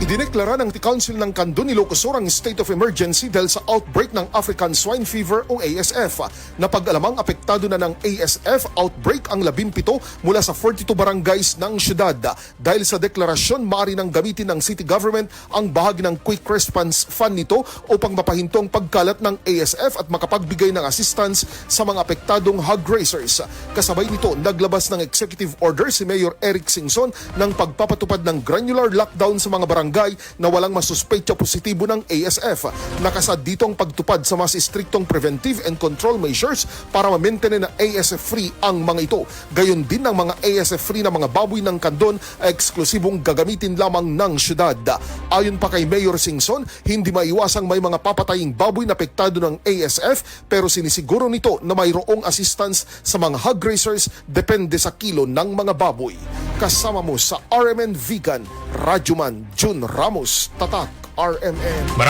Idineklara ng Council ng Kandun Ilocos Sur ang state of emergency dahil sa outbreak ng African Swine Fever o ASF. Napag-alamang apektado na ng ASF outbreak ang 17 mula sa 42 barangays ng syudad. Dahil sa deklarasyon, maaari nang gamitin ng city government ang bahagi ng Quick Response Fund nito upang mapahinto ang pagkalat ng ASF at makapagbigay ng assistance sa mga apektadong hog raisers. Kasabay nito, naglabas ng executive order si Mayor Eric Singson ng pagpapatupad ng granular lockdown sa mga barangay na walang masuspecha positibo ng ASF. Nakasad dito ang pagtupad sa mas istriktong preventive and control measures para ma-maintain na ASF-free ang mga ito. Gayon din ang mga ASF-free na mga baboy ng kandon ay eksklusibong gagamitin lamang ng syudad. Ayon pa kay Mayor Singson, hindi maiwasang may mga papataying baboy na apektado ng ASF pero sinisiguro nito na mayroong assistance sa mga hog raisers depende sa kilo ng mga baboy. Kasama mo sa RMN Vegan, Rajuman Jun Ramos, Tatak, RMN.